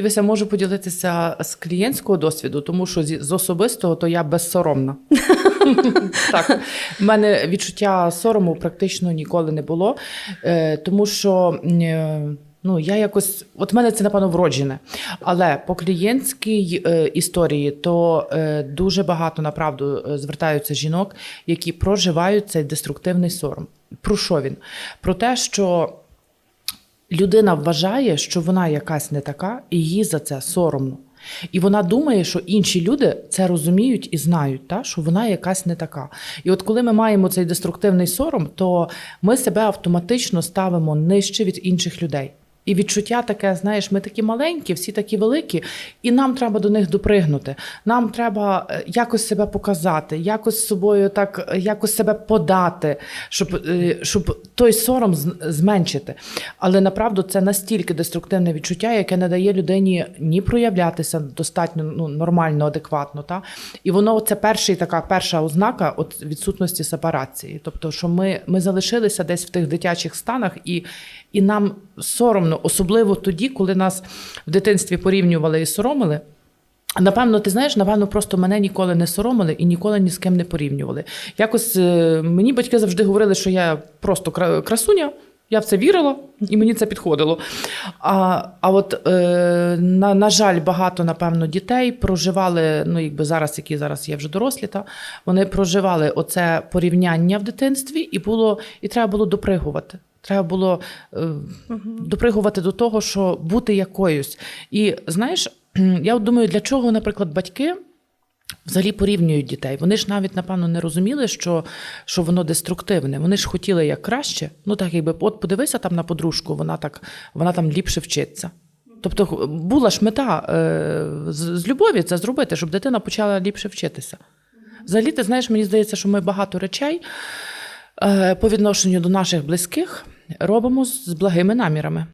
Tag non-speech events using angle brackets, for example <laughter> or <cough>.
Дивися, можу поділитися з клієнтського досвіду, тому що з особистого то я безсоромна. <laughs> так, в мене відчуття сорому практично ніколи не було, е, тому що. е, Ну, я якось, от в мене це напевно вроджене. Але по клієнтській е, історії, то е, дуже багато направду е, звертаються жінок, які проживають цей деструктивний сором. Про що він? Про те, що людина вважає, що вона якась не така, і їй за це соромно. І вона думає, що інші люди це розуміють і знають, та, що вона якась не така. І от коли ми маємо цей деструктивний сором, то ми себе автоматично ставимо нижче від інших людей. І відчуття таке, знаєш, ми такі маленькі, всі такі великі, і нам треба до них допригнути. Нам треба е, якось себе показати, якось собою так, е, якось себе подати, щоб, е, щоб той сором зменшити. Але направду це настільки деструктивне відчуття, яке не дає людині ні проявлятися достатньо ну, нормально, адекватно. Та? І воно це перший, така перша ознака от відсутності сепарації. Тобто, що ми, ми залишилися десь в тих дитячих станах, і, і нам соромно, особливо тоді, коли нас в дитинстві порівнювали і соромили. Напевно, ти знаєш, напевно, просто мене ніколи не соромили і ніколи ні з ким не порівнювали. Якось е, мені батьки завжди говорили, що я просто красуня. Я в це вірила, і мені це підходило. А, а от, е, на, на жаль, багато, напевно, дітей проживали, ну, якби зараз, які зараз є вже дорослі, та, вони проживали оце порівняння в дитинстві, і було, і треба було допригувати. Треба було е, допригувати до того, що бути якоюсь. І знаєш, <clears throat> я от думаю, для чого, наприклад, батьки взагалі порівнюють дітей. Вони ж навіть, напевно, не розуміли, що, що воно деструктивне. Вони ж хотіли як краще. Ну так, якби от подивися там на подружку, вона так вона там ліпше вчиться. Тобто була ж мета е, з, з любові це зробити, щоб дитина почала ліпше вчитися. Взагалі, ти знаєш, мені здається, що ми багато речей по відношенню до наших близьких робимо з благими намірами.